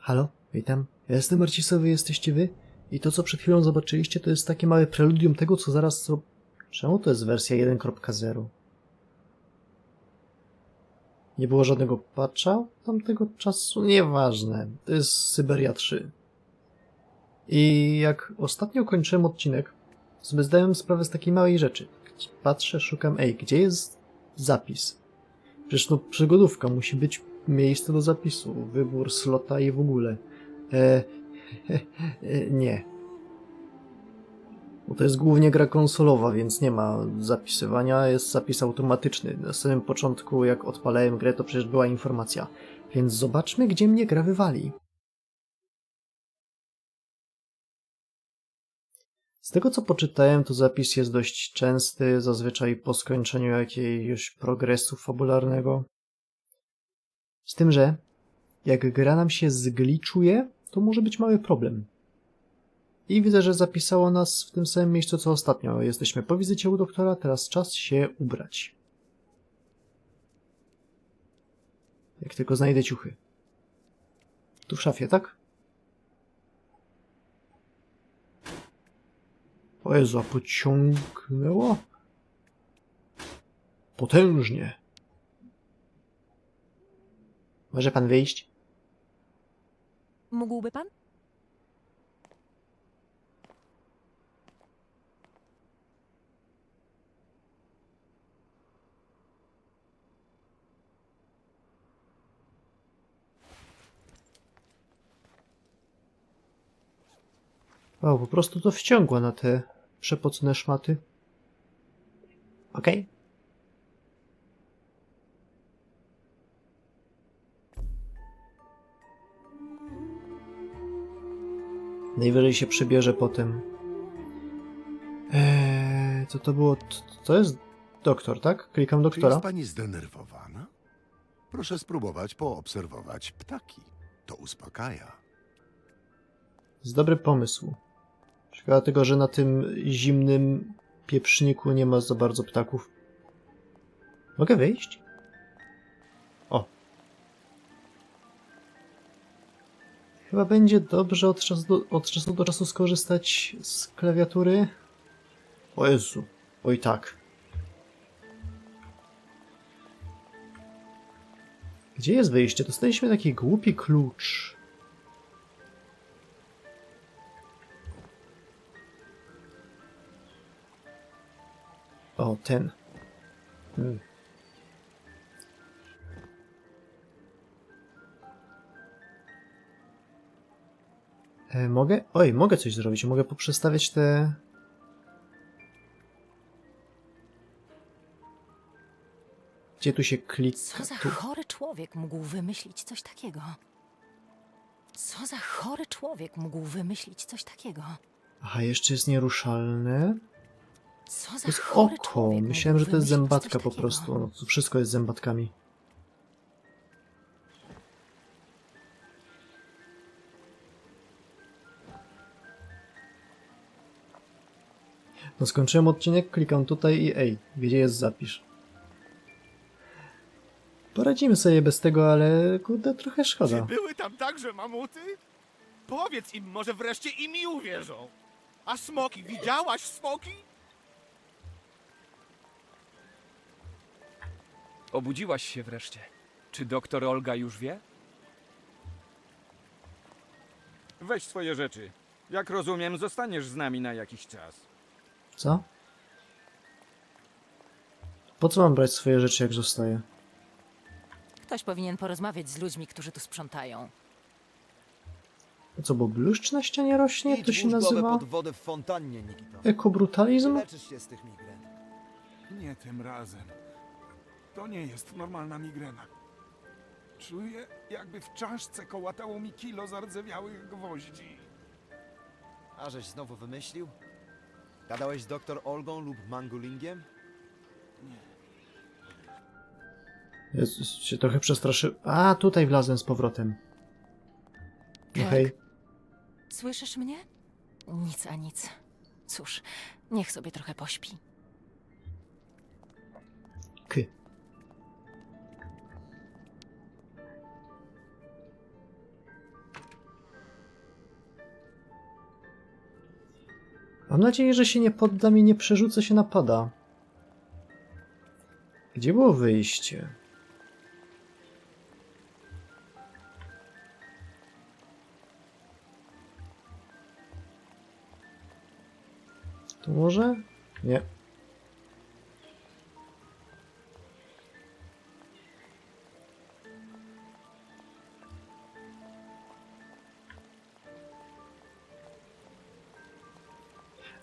Halo, witam. Ja jestem Marcisowy, jesteście wy? I to, co przed chwilą zobaczyliście, to jest takie małe preludium tego, co zaraz co... Czemu to jest wersja 1.0? Nie było żadnego patcha tamtego czasu? Nieważne. To jest Syberia 3. I jak ostatnio kończyłem odcinek, sobie zdałem sprawę z takiej małej rzeczy. Patrzę, szukam, ej, gdzie jest zapis? Przecież no przygodówka, musi być miejsce do zapisu, wybór slota i w ogóle. E, e, nie. Bo to jest głównie gra konsolowa, więc nie ma zapisywania, jest zapis automatyczny. Na samym początku, jak odpalałem grę, to przecież była informacja. Więc zobaczmy, gdzie mnie gra wywali. Z tego co poczytałem, to zapis jest dość częsty, zazwyczaj po skończeniu jakiegoś progresu fabularnego. Z tym, że jak gra nam się zgliczuje, to może być mały problem. I widzę, że zapisało nas w tym samym miejscu co ostatnio. Jesteśmy po wizycie u doktora, teraz czas się ubrać. Jak tylko znajdę ciuchy. Tu w szafie, tak? O Jezu, pociągnęło? Potężnie. Może pan wyjść? Mógłby pan? O, po prostu to wciągła na te przepocone szmaty. Okej. Najwyżej się przebierze potem. Eee, co to było? To jest doktor, tak? Klikam Czy doktora. jest pani zdenerwowana? Proszę spróbować poobserwować ptaki. To uspokaja. jest dobry pomysł. Szkoda tego, że na tym zimnym pieprzniku nie ma za bardzo ptaków. Mogę wyjść? Chyba będzie dobrze od czasu do, od czasu, do czasu skorzystać z klawiatury. O Jezu. Oj tak. Gdzie jest wyjście? Dostaliśmy taki głupi klucz. O, ten. Hmm. Mogę? Oj, mogę coś zrobić. Mogę poprzestawiać te... Gdzie tu się klika? Co za Tu. chory człowiek mógł wymyślić coś takiego? Co za chory człowiek mógł wymyślić coś takiego? Aha, jeszcze jest nieruszalne. Co To za jest chory oko. Myślałem, że to jest zębatka po prostu. No, to wszystko jest zębatkami. No skończyłem odcinek, klikam tutaj i ej, gdzie jest zapisz. Poradzimy sobie bez tego, ale kurde, trochę Czy szkoda. były tam także mamuty? Powiedz im, może wreszcie i mi uwierzą. A smoki, widziałaś smoki? Obudziłaś się wreszcie. Czy doktor Olga już wie? Weź swoje rzeczy. Jak rozumiem, zostaniesz z nami na jakiś czas. Co? Po co mam brać swoje rzeczy, jak zostaję? Ktoś powinien porozmawiać z ludźmi, którzy tu sprzątają. Co, bo bluszcz na ścianie rośnie? Idź To się włóż głowę nazywa pod wodę w fontannie, Nikito. ekobrutalizm? Leczysz się z tych migren. Nie tym razem. To nie jest normalna migrena. Czuję, jakby w czaszce kołatało mi kilo zardzewiałych gwoździ. A żeś znowu wymyślił? Gadałeś z doktor Olgą lub Mangulingiem? Jezus, się trochę przestraszy. A, tutaj wlazłem z powrotem. No Tak. hej. Słyszysz mnie? Nic a nic. Cóż, niech sobie trochę pośpi. K. Mam nadzieję, że się nie poddam i nie przerzucę się napada. Gdzie było wyjście? Tu może? Nie.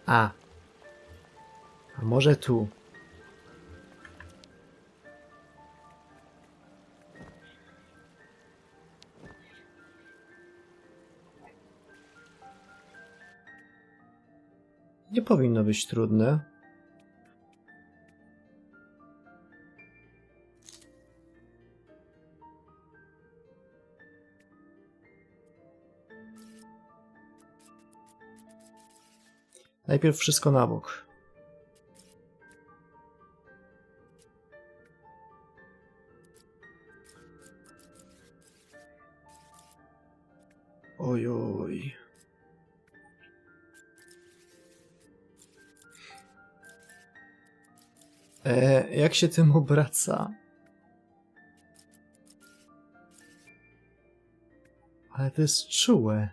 A. A może tu? Nie powinno być trudne. Najpierw wszystko na bok. Oj, oj. E, jak się tym obraca? Ale to jest czułe.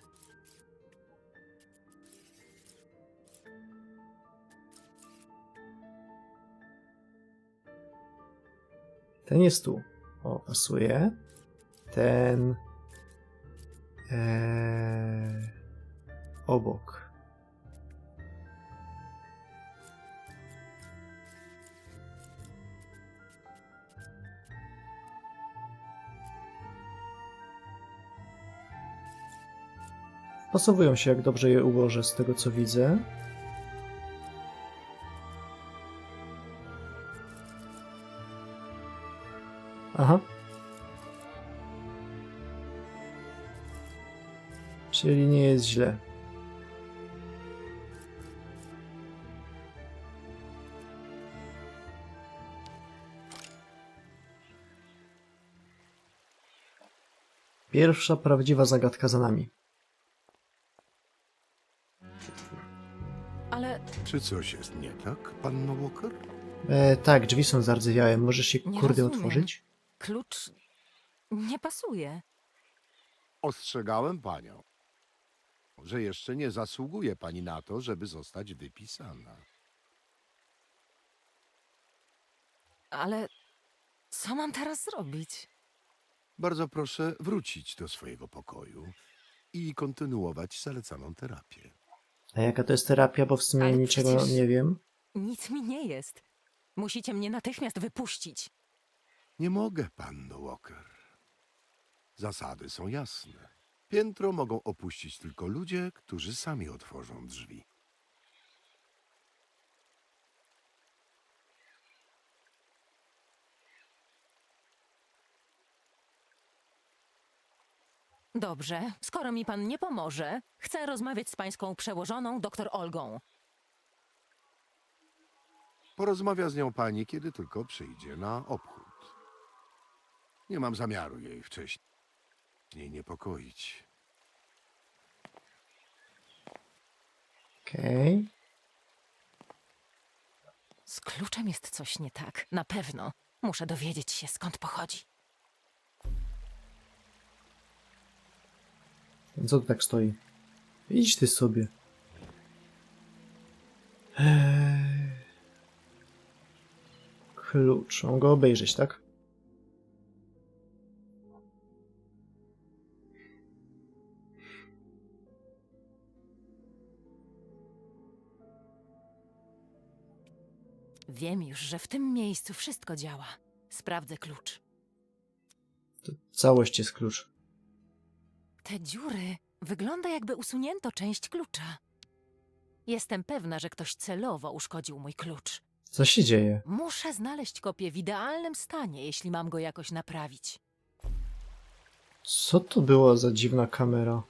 Ten jest tu. O, pasuje. Ten. Eee, obok. Pasowują się, jak dobrze je ułożę, z tego co widzę. Aha. Czyli nie jest źle. Pierwsza prawdziwa zagadka za nami. Ale Czy coś jest nie tak, panno Walker? E, tak, drzwi są zardzewiałe. Możesz je Nie kurde rozumiem. otworzyć? Klucz nie pasuje. Ostrzegałem panią, że jeszcze nie zasługuje pani na to, żeby zostać wypisana. Ale co mam teraz zrobić? Bardzo proszę wrócić do swojego pokoju i kontynuować zalecaną terapię. A jaka to jest terapia, bo w sumie Ale niczego przecież- nie wiem. Nic mi nie jest. Musicie mnie natychmiast wypuścić. Nie mogę, panno Walker. Zasady są jasne. Piętro mogą opuścić tylko ludzie, którzy sami otworzą drzwi. Dobrze, skoro mi pan nie pomoże, chcę rozmawiać z pańską przełożoną, doktor Olgą. Porozmawia z nią pani, kiedy tylko przyjdzie na obchód. Nie mam zamiaru jej wcześniej niepokoić. Okej. Z kluczem jest coś nie tak, na pewno. Muszę dowiedzieć się, skąd pochodzi. Co tu tak stoi? Idź ty sobie. Eee... Klucz. Mam go obejrzeć, tak? Wiem już, że w tym miejscu wszystko działa. Sprawdzę klucz. To całość jest klucz. Te dziury wygląda jakby usunięto część klucza. Jestem pewna, że ktoś celowo uszkodził mój klucz. Co się dzieje? Muszę znaleźć kopię w idealnym stanie, jeśli mam go jakoś naprawić. Co to była za dziwna kamera?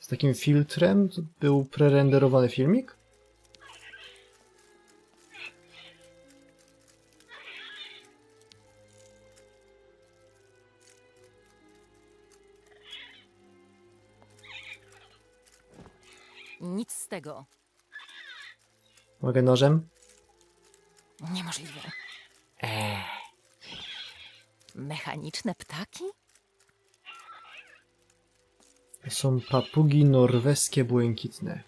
Z takim filtrem? To był prerenderowany filmik? Nic z tego. Mogę nożem? Niemożliwe. Eee. Mechaniczne ptaki? To są papugi norweskie błękitne.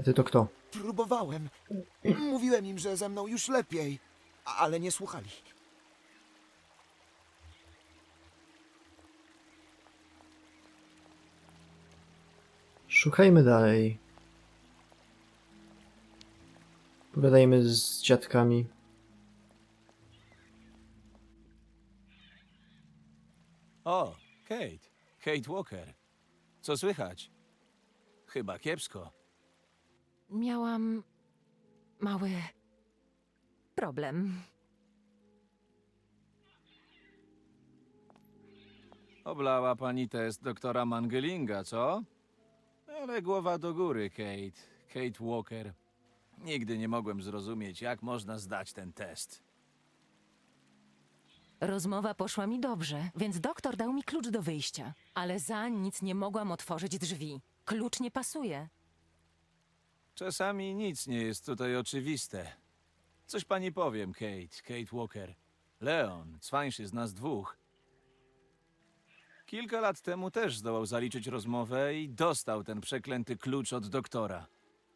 A ty to kto? Próbowałem. Mówiłem im, że ze mną już lepiej, ale nie słuchali. Szukajmy dalej. Pogadajmy z dziadkami. O, Kate. Kate Walker. Co słychać? Chyba kiepsko. Miałam mały problem. Oblała pani test doktora Mangelinga, co? Ale głowa do góry, Kate. Kate Walker. Nigdy nie mogłem zrozumieć, jak można zdać ten test. Rozmowa poszła mi dobrze, więc doktor dał mi klucz do wyjścia. Ale za nic nie mogłam otworzyć drzwi. Klucz nie pasuje. Czasami nic nie jest tutaj oczywiste. Coś pani powiem, Kate, Kate Walker. Leon, cwańszy z nas dwóch. Kilka lat temu też zdołał zaliczyć rozmowę i dostał ten przeklęty klucz od doktora.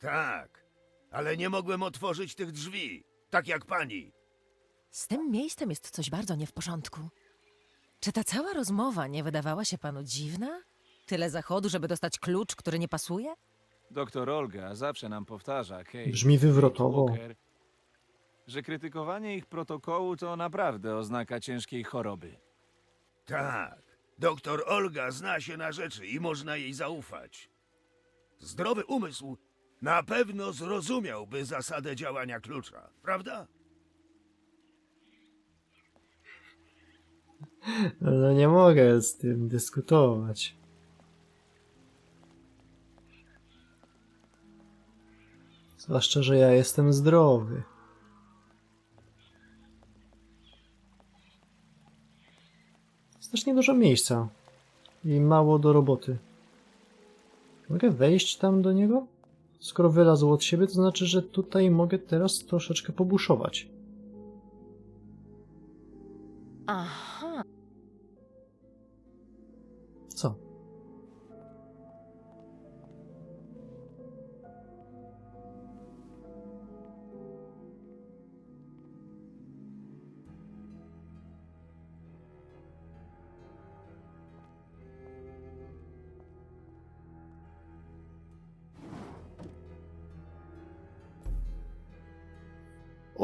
Tak, ale nie mogłem otworzyć tych drzwi, tak jak pani. Z tym miejscem jest coś bardzo nie w porządku. Czy ta cała rozmowa nie wydawała się panu dziwna? Tyle zachodu, żeby dostać klucz, który nie pasuje? Doktor Olga zawsze nam powtarza, Kate, Brzmi wywrotowo. Walker, że krytykowanie ich protokołu to naprawdę oznaka ciężkiej choroby. Tak, doktor Olga zna się na rzeczy i można jej zaufać. Zdrowy umysł na pewno zrozumiałby zasadę działania klucza, prawda? No nie mogę z tym dyskutować. Zwłaszcza, że ja jestem zdrowy. Strasznie dużo miejsca. I mało do roboty. Mogę wejść tam do niego? Skoro wylazł od siebie, to znaczy, że tutaj mogę teraz troszeczkę pobuszować. Aha,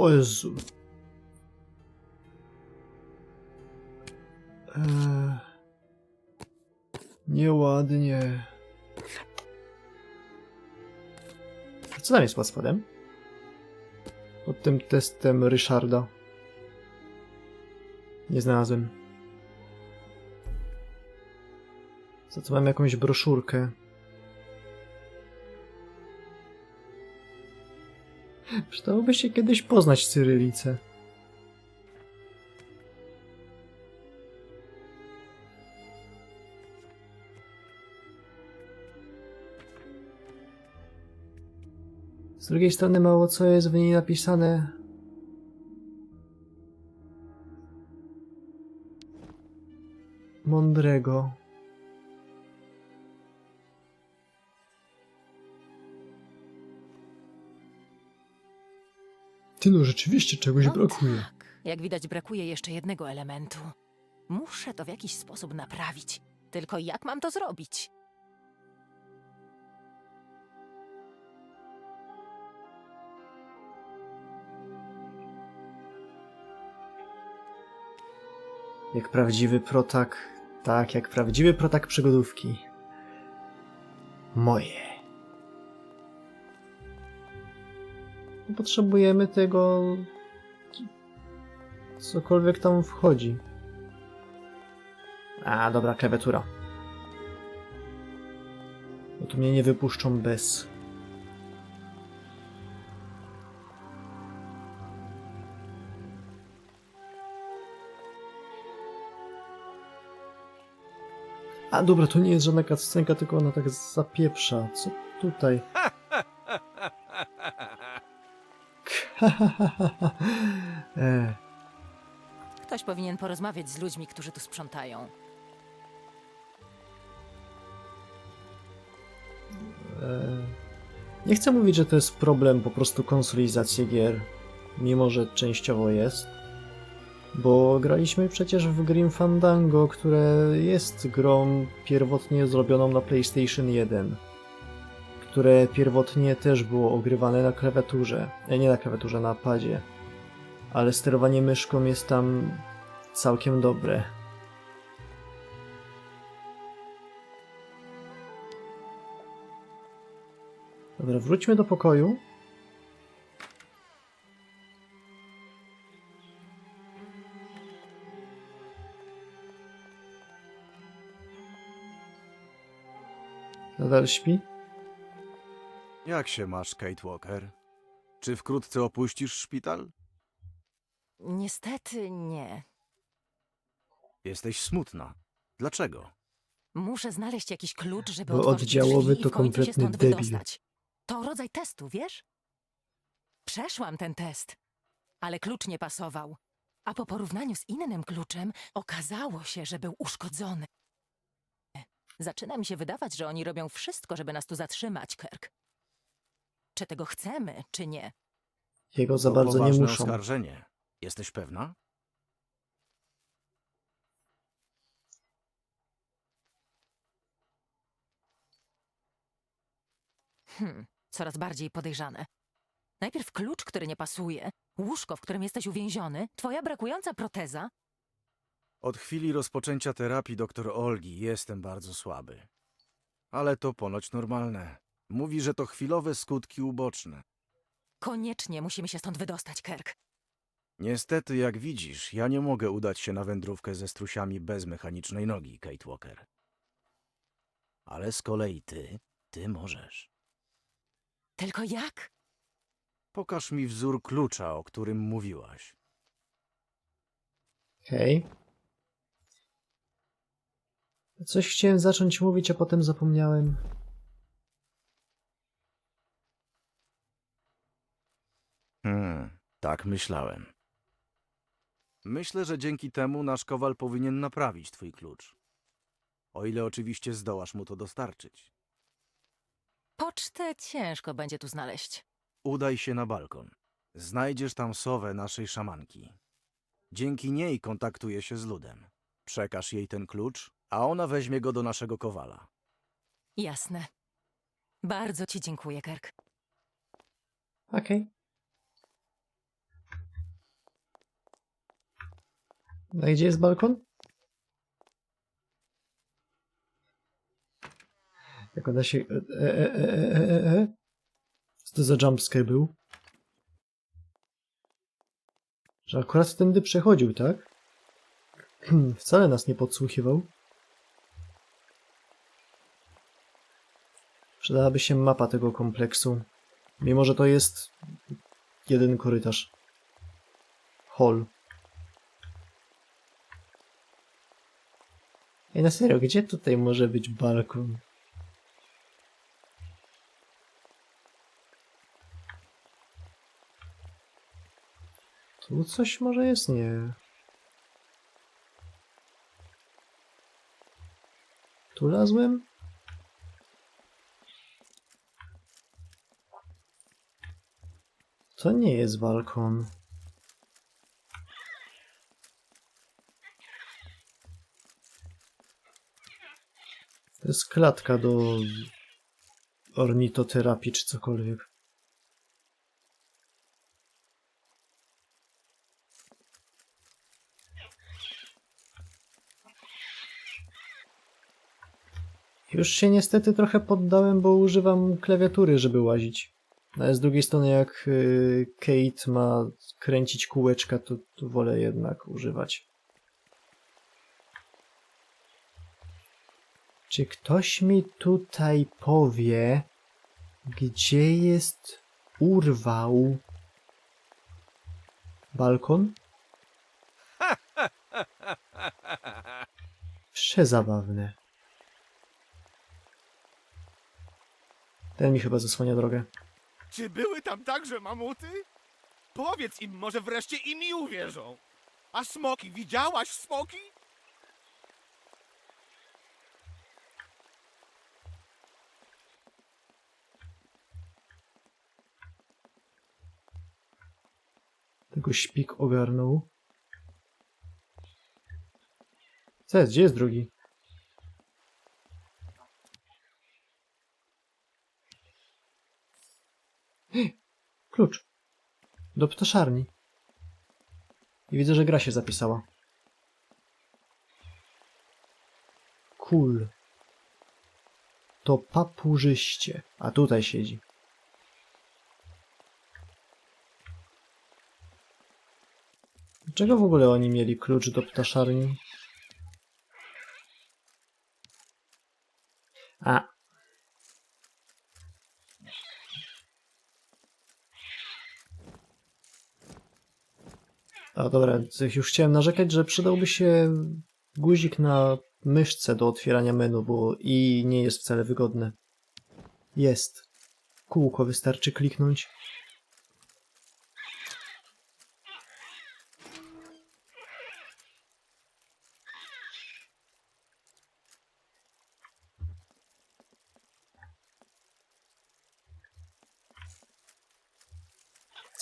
O Jezu. Eee... Nieładnie. A Co tam jest pod spodem? Pod tym testem Ryszarda. Nie znalazłem. Za co mam jakąś broszurkę. Przydałoby się kiedyś poznać cyrylicę. Z drugiej strony mało co jest w niej napisane. Mądrego. Ty no, rzeczywiście czegoś no brakuje. tak. Jak widać, brakuje jeszcze jednego elementu. Muszę to w jakiś sposób naprawić. Tylko jak mam to zrobić? Jak prawdziwy protak. Tak, jak prawdziwy protak przygodówki. Moje. Potrzebujemy tego. Cokolwiek tam wchodzi. A, dobra, klawiatura. Bo tu mnie nie wypuszczą bez. A dobra, to nie jest żadna cutscenka, tylko ona tak zapieprza. Co tutaj? Ktoś powinien porozmawiać z ludźmi, którzy tu sprzątają. e, nie chcę mówić, że to jest problem po prostu konsolizacji gier, mimo że częściowo jest. Bo graliśmy przecież w Grim Fandango, które jest grą pierwotnie zrobioną na PlayStation 1. Które pierwotnie też było ogrywane na klawiaturze. E, nie na klawiaturze, na padzie. Ale sterowanie myszką jest tam całkiem dobre. Dobra, wróćmy do pokoju. Nadal śpi? Jak się masz, Kate Walker? Czy wkrótce opuścisz szpital? Niestety nie. Jesteś smutna. Dlaczego? Muszę znaleźć jakiś klucz, żeby Bo otworzyć oddziałowy drzwi to i w końcu się kompletny stąd debil. wydostać. To rodzaj testu, wiesz? Przeszłam ten test, ale klucz nie pasował. A po porównaniu z innym kluczem okazało się, że był uszkodzony. Zaczyna mi się wydawać, że oni robią wszystko, żeby nas tu zatrzymać, Kirk. Czy tego chcemy, czy nie? Jego za To bardzo nie poważne muszą. oskarżenie. Jesteś pewna? Hmm, coraz bardziej podejrzane. Najpierw klucz, który nie pasuje, łóżko, w którym jesteś uwięziony, twoja brakująca proteza. Od chwili rozpoczęcia terapii dr Olgi jestem bardzo słaby. Ale to ponoć normalne. Mówi, że to chwilowe skutki uboczne. Koniecznie musimy się stąd wydostać, Kirk. Niestety, jak widzisz, ja nie mogę udać się na wędrówkę ze strusiami bez mechanicznej nogi, Kate Walker. Ale z kolei ty, ty możesz. Tylko jak? Pokaż mi wzór klucza, o którym mówiłaś. Hej. Coś chciałem zacząć mówić, a potem zapomniałem. Hmm, tak myślałem. Myślę, że dzięki temu nasz kowal powinien naprawić twój klucz. O ile oczywiście zdołasz mu to dostarczyć. Pocztę ciężko będzie tu znaleźć. Udaj się na balkon. Znajdziesz tam sowę naszej szamanki. Dzięki niej kontaktuje się z ludem. Przekaż jej ten klucz, a ona weźmie go do naszego kowala. Jasne. Bardzo ci dziękuję, Kirk. Okej. No i gdzie jest balkon? Jak ona się... E, e, e, e, e, e, e? Co to za jumpscare był? Że akurat tędy przechodził, tak? Wcale nas nie podsłuchiwał. Przydałaby się mapa tego kompleksu. Mimo, że to jest jeden korytarz. Hall. Ej, na serio, gdzie tutaj może być balkon? Tu coś może jest? Nie. Tu lazłem? To nie jest balkon. To jest klatka do ornitoterapii czy cokolwiek. Już się niestety trochę poddałem, bo używam klawiatury, żeby łazić. No, Ale z drugiej strony, jak y, Kate ma kręcić kółeczka, to, to wolę jednak używać. Czy ktoś mi tutaj powie, gdzie jest urwał balkon? Przezabawne. Ten mi chyba zasłania drogę. Czy były tam także mamuty? Powiedz im, może wreszcie i mi uwierzą. A smoki, widziałaś smoki? Tego śpik ogarnął. Co jest? Gdzie jest drugi? Klucz. Do ptaszarni. I widzę, że gra się zapisała. Kul. To papurzyście. A tutaj siedzi. Dlaczego w ogóle oni mieli klucz do ptaszarni? A. A dobra, już chciałem narzekać, że przydałby się guzik na myszce do otwierania menu, bo i nie jest wcale wygodne. Jest. Kółko wystarczy kliknąć.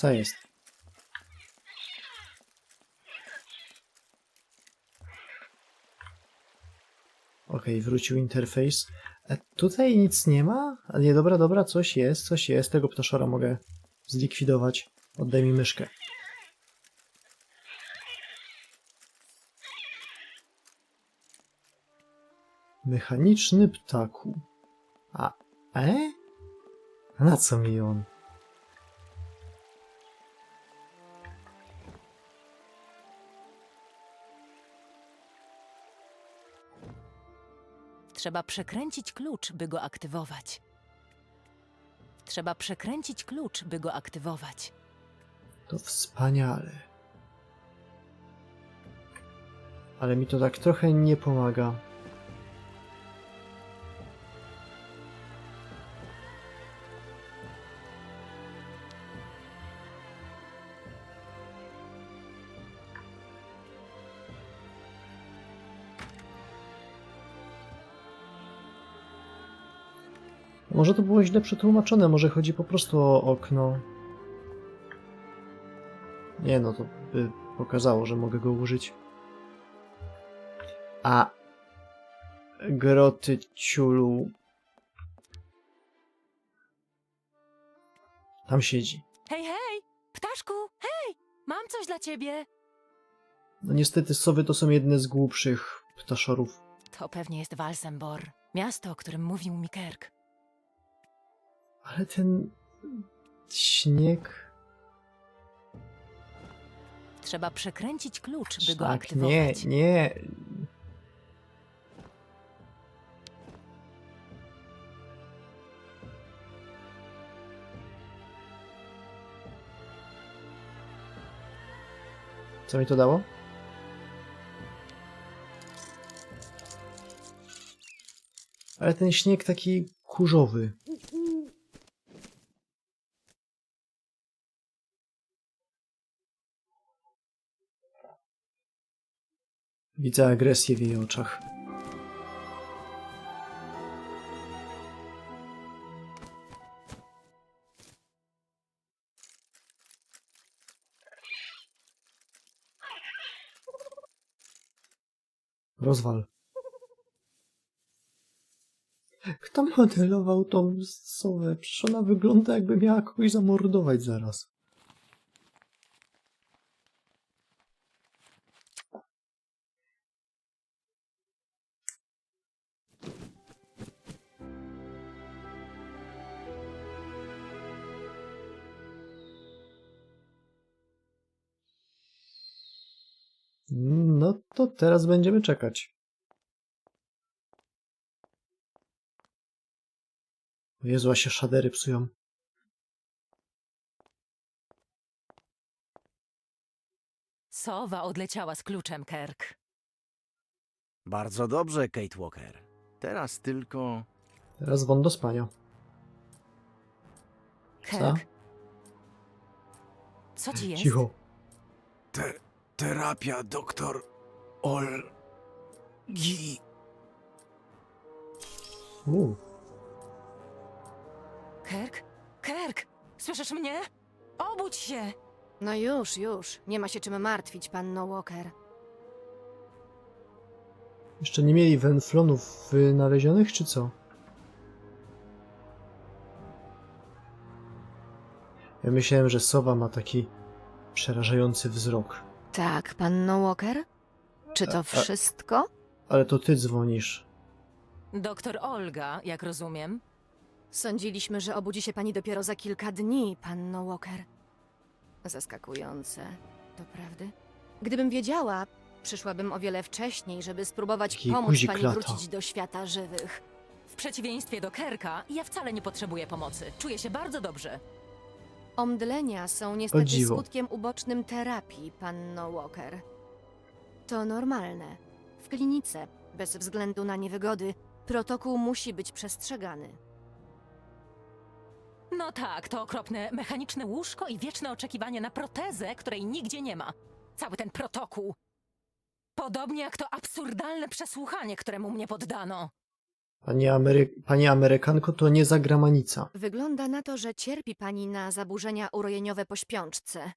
Co jest? Okej, wrócił interfejs. A tutaj nic nie ma? Nie, dobra, dobra, coś jest, coś jest. Tego ptaszora mogę zlikwidować. Oddaj mi myszkę. Mechaniczny ptaku. A, e? A na co mi on? Trzeba przekręcić klucz, by go aktywować. Trzeba przekręcić klucz, by go aktywować. To wspaniale. Ale mi to tak trochę nie pomaga. Może to było źle przetłumaczone, może chodzi po prostu o okno. Nie no, to by pokazało, że mogę go użyć. A groty ciulu. Tam siedzi. Hej, hej! Ptaszku, hej! Mam coś dla ciebie! No niestety sowy to są jedne z głupszych ptaszorów. To pewnie jest Walsenbor, miasto, o którym mówił mi Kerk. Ale ten śnieg. Trzeba przekręcić klucz, by go Tak, nie, aktywować. nie. Co mi to dało? Ale ten śnieg taki kurzowy. Widzę agresję w jej oczach. Rozwal. Kto modelował tą sowę? Przecież ona wygląda jakby miała kogoś zamordować zaraz. To teraz będziemy czekać. Jezu, a się szadery psują. Sowa odleciała z kluczem, Kerk. Bardzo dobrze, Kate Walker. Teraz tylko... Teraz won do spania. Kerk, Co ci jest? Cicho. Te, terapia doktor Olgi. U, Kerk? Kerk! Słyszysz mnie? Obudź się! No już, już. Nie ma się czym martwić, panno Walker. jeszcze nie mieli wenflonów wynalezionych, czy co? Ja myślałem, że sowa ma taki przerażający wzrok. Tak, panno Walker? Czy to wszystko? Ale to ty dzwonisz. Doktor Olga, jak rozumiem. Sądziliśmy, że obudzi się pani dopiero za kilka dni, panno Walker. Zaskakujące, to prawdy? Gdybym wiedziała, przyszłabym o wiele wcześniej, żeby spróbować Jaki pomóc guzik pani lata. wrócić do świata żywych. W przeciwieństwie do Kerka, ja wcale nie potrzebuję pomocy. Czuję się bardzo dobrze. Omdlenia są niestety dziwo. skutkiem ubocznym terapii, panno Walker. To normalne. W klinice, bez względu na niewygody, protokół musi być przestrzegany. No tak, to okropne mechaniczne łóżko i wieczne oczekiwanie na protezę, której nigdzie nie ma. Cały ten protokół. Podobnie jak to absurdalne przesłuchanie, któremu mnie poddano. Pani, Amery... Pani Amerykanko to nie zagramanica. Wygląda na to, że cierpi pani na zaburzenia urojeniowe po śpiączce.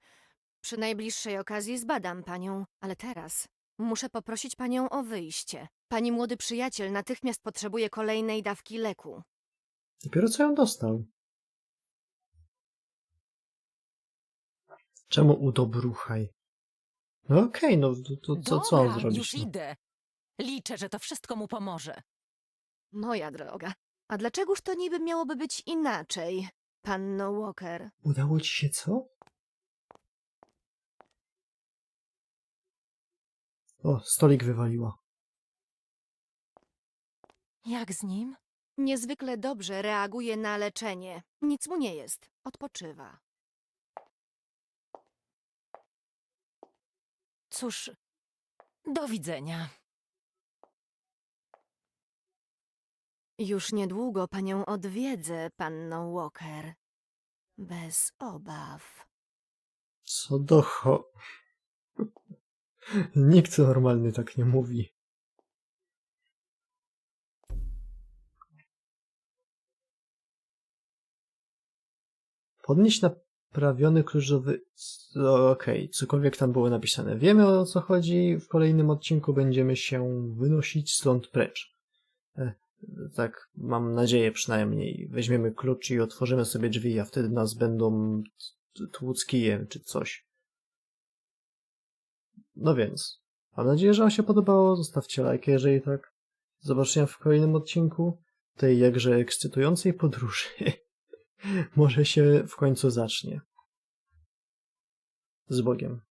Przy najbliższej okazji zbadam panią, ale teraz muszę poprosić panią o wyjście. Pani młody przyjaciel natychmiast potrzebuje kolejnej dawki leku. Dopiero co ją dostał. Czemu udobruchaj? No okej, no to, to, to co on Dobra, zrobić? już No? idę. Liczę, że to wszystko mu pomoże. Moja droga, a dlaczegoż to niby miałoby być inaczej, panno Walker? Udało ci się co? O, stolik wywaliła. Jak z nim? Niezwykle dobrze reaguje na leczenie. Nic mu nie jest. Odpoczywa. Cóż, do widzenia. Już niedługo panią odwiedzę, panno Walker. Bez obaw. Co do cho... Nikt normalny tak nie mówi. Podnieść naprawiony kluczowy... Okej, cokolwiek tam było napisane. Wiemy o co chodzi. W kolejnym odcinku będziemy się wynosić stąd precz. E, tak, mam nadzieję przynajmniej. Weźmiemy klucz i otworzymy sobie drzwi, a wtedy nas będą tłuc kijem czy coś. No więc, mam nadzieję, że Wam się podobało. Zostawcie lajkę, jeżeli tak. Do zobaczenia w kolejnym odcinku tej jakże ekscytującej podróży. Może się w końcu zacznie. Z Bogiem.